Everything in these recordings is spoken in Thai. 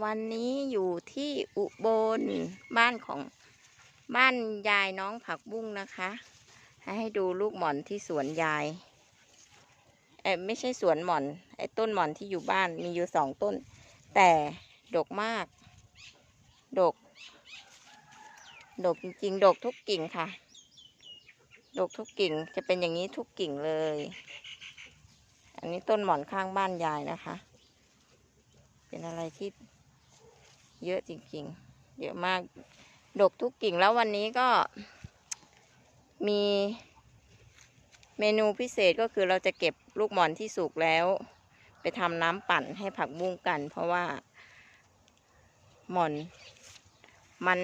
วันนี้อยู่ที่อุบลบ้านของบ้านยายน้องผักบุ้งนะคะ ให้ดูลูกหม่อนที่สวนยายเอ้ยไม่ใช่สวนหม่อนไอ้ต้นหม่อนที่อยู่บ้านมีอยู่สองต้น แต่ดกมาก ดก ดกจริงๆ ดกทุกกิ่งค่ะ ดกทุกกิ่งจะเป็นอย่างนี้ทุกกิ่งเลย อันนี้ต้นหม่อนข้างบ้านยายนะคะ เป็นอะไรที่ เยอะจริงๆ เยอะมาก ดกทุกกิ่งแล้ววันนี้ก็มีเมนูพิเศษก็คือเราจะเก็บลูกหมอนที่สุกแล้ว ไปทำน้ำปั่นให้ผักบุ้งกัน เพราะว่าหมอน มัน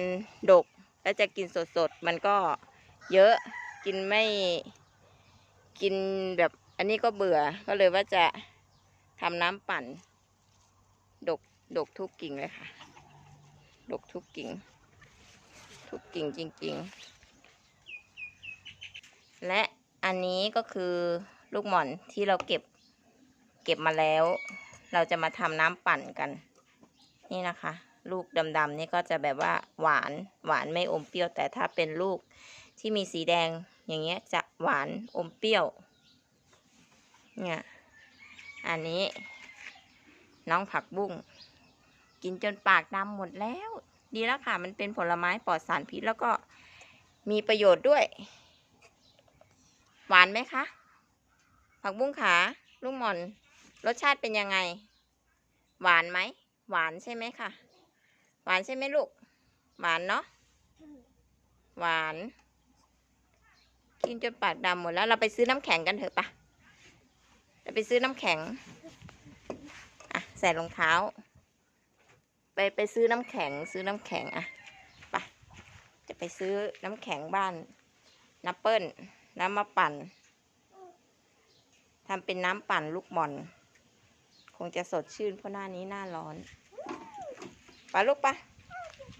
ดกแล้วจะกินสดๆ มันก็เยอะกินไม่กินแบบอันนี้ก็เบื่อก็เลยว่าจะทำน้ำปั่น ดก ดกทุกกิ่งเลยค่ะ ดกทุกกิ่ง ทุกกิ่งจริง ๆ และอันนี้ก็คือลูกหม่อนที่เราเก็บเก็บมาแล้ว เราจะมาทำน้ำปั่นกัน นี่นะคะ ลูกดำๆนี่ก็จะแบบว่าหวานหวานไม่อมเปรี้ยว แต่ถ้าเป็นลูกที่มีสีแดงอย่างเงี้ยจะหวานอมเปรี้ยว เนี่ย อันนี้น้องผักบุ้งกินจนปากดำหมดแล้ว ดีแล้วค่ะ มันเป็นผลไม้ปลอดสารพิษแล้วก็มีประโยชน์ด้วย หวานไหมคะ ผักบุ้งขาลูกหม่อน รสชาติเป็นยังไง หวานไหม หวานใช่ไหมคะหวานใช่ไหมลูก หวานเนาะ หวาน กินจนปากดำหมดแล้ว เราไปซื้อน้ำแข็งกันเถอะปะเราไปซื้อน้ำแข็ง อะ ใส่รองเท้า ไปไปซื้อน้ำแข็งซื้อน้ำแข็งอะไปจะไปซื้อน้ำแข็งบ้านนับเปิ้ลน้ำมาปั่นทำเป็นน้ำปั่นลูกหม่อน คงจะสดชื่นเพราะหน้านี้หน้าร้อน ไปลูกปะ